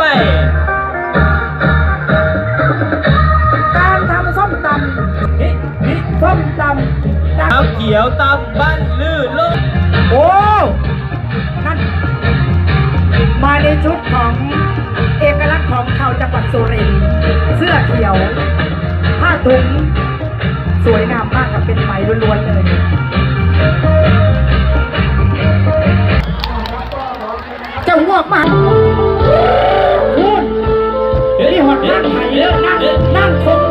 ไปการทำส้มตำนี่นี่ส้มตำน้ำเขียวตำบ้านลื่นลุกโอ้ นั่น มาในชุดของเอกลักษณ์ของชาวจังหวัดสุรินทร์เสื้อเขียว ผ้าถุง สวยงามมากกับเป็นไหมล้วนๆเลยจะหวอกมา นั่งไถแล้วนั่งนั่งคง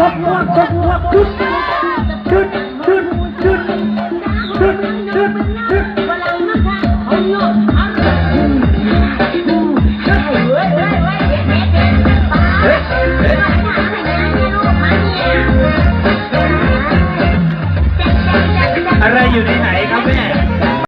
กดหัวกดหัวกึดกึดกึดกึด